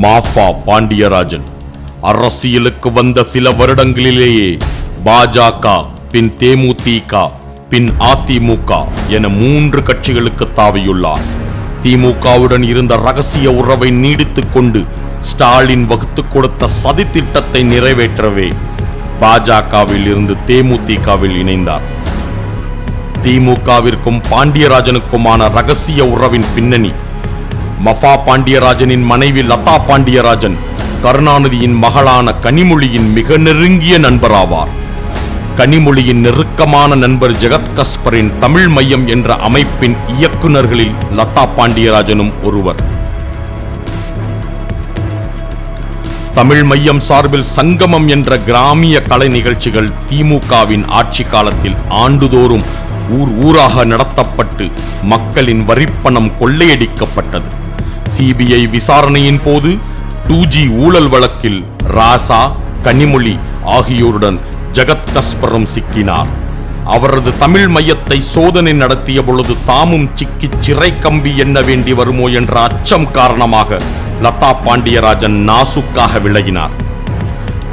மாஃபா பாண்டியராஜன். அரசியலுக்கு வந்த சில வருடங்களிலேயே பாஜக பின் தேமுதிக பின் அதிமுக என மூன்று கட்சிகளுக்கு தாவியுள்ளார். திமுகவுடன் இருந்த ரகசிய உறவை நீடித்துக் கொண்டு ஸ்டாலின் வகுத்து கொடுத்த சதி திட்டத்தை நிறைவேற்றவே பாஜகவில் இருந்து தேமுதிகவில் இணைந்தார். திமுகவிற்கும் பாண்டியராஜனுக்குமான ரகசிய உறவின் பின்னணி மஃபா பாண்டியராஜனின் மனைவி லதா பாண்டியராஜன் கருணாநிதியின் மகளான கனிமொழியின் மிக நெருங்கிய நண்பராவார். கனிமொழியின் நெருக்கமான நண்பர் ஜெகத் கஸ்பரின் தமிழ் மையம் என்ற அமைப்பின் இயக்குனர்களில் லதா பாண்டியராஜனும் ஒருவர். தமிழ் மையம் சார்பில் சங்கமம் என்ற கிராமிய கலை நிகழ்ச்சிகள் திமுகவின் ஆட்சி காலத்தில் ஆண்டுதோறும் ஊர் ஊராக நடத்தப்பட்டு மக்களின் வரிப்பணம் கொள்ளையடிக்கப்பட்டது. சிபிஐ விசாரணையின் போது டூ ஜி ஊழல் வழக்கில் ராசா கனிமொழி ஆகியோருடன் ஜெகத் கஸ்பரம் சிக்கினார். அவரது தமிழ் மையத்தை சோதனை நடத்திய பொழுது தாமும் சிக்கி சிறை கம்பி எண்ண வேண்டி வருமோ என்ற அச்சம் காரணமாக லதா பாண்டியராஜன் நாசுக்காக விலகினார்.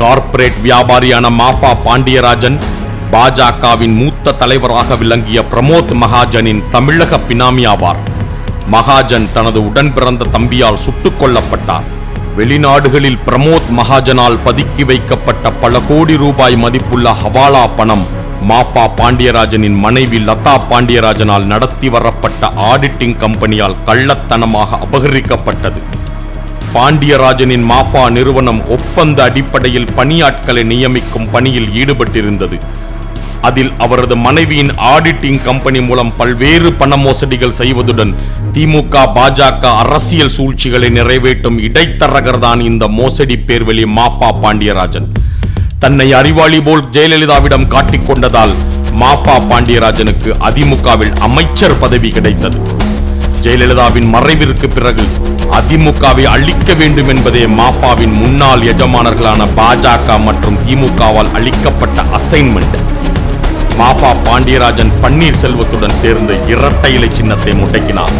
கார்ப்பரேட் வியாபாரியான மாஃபா பாண்டியராஜன் பாஜகவின் மூத்த தலைவராக விளங்கிய பிரமோத் மகாஜனின் தமிழக பினாமி ஆவார். மகாஜன் தனது உடன் பிறந்த தம்பியால் சுட்டுக் கொல்லப்பட்டார் வெளிநாடுகளில் பிரமோத் மகாஜனால் பதுக்கி வைக்கப்பட்ட பல கோடி ரூபாய் மதிப்புள்ள ஹவாலா பணம் மாஃபா பாண்டியராஜனின் மனைவி லதா பாண்டியராஜனால் நடத்தி வரப்பட்ட ஆடிட்டிங் கம்பெனியால் கள்ளத்தனமாக அபகரிக்கப்பட்டது. பாண்டியராஜனின் மாஃபா நிறுவனம் ஒப்பந்த அடிப்படையில் பணியாட்களை நியமிக்கும் பணியில் ஈடுபட்டிருந்தது. அதில் அவரது மனைவியின் ஆடிட்டிங் கம்பெனி மூலம் பல்வேறு பண மோசடிகள் செய்வதுடன் திமுக பாஜக அரசியல் சூழ்ச்சிகளை நிறைவேற்றும் இடைத்தரகர்தான் இந்த மோசடி பேர்வெளி மாஃபா பாண்டியராஜன். தன்னை அறிவாளி போல் ஜெயலலிதாவிடம் காட்டிக்கொண்டதால் மாஃபா பாண்டியராஜனுக்கு அதிமுகவில் அமைச்சர் பதவி கிடைத்தது. ஜெயலலிதாவின் மறைவிற்கு பிறகு அதிமுகவை அழிக்க வேண்டும் என்பதே மாஃபாவின் முன்னாள் எஜமானர்களான பாஜக மற்றும் திமுகவால் அளிக்கப்பட்ட அசைன்மெண்ட் மாஃபா பாண்டியராஜன் பன்னீர்செல்வத்துடன் சேர்ந்து இரட்டை இலை சின்னத்தை முடக்கினார்.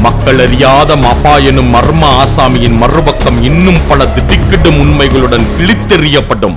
மக்கள் அறியாத மஃபா எனும் மர்ம ஆசாமியின் மறுபக்கம் இன்னும் பல திடுக்கிடும் உண்மைகளுடன் கிழித்தெறியப்படும்.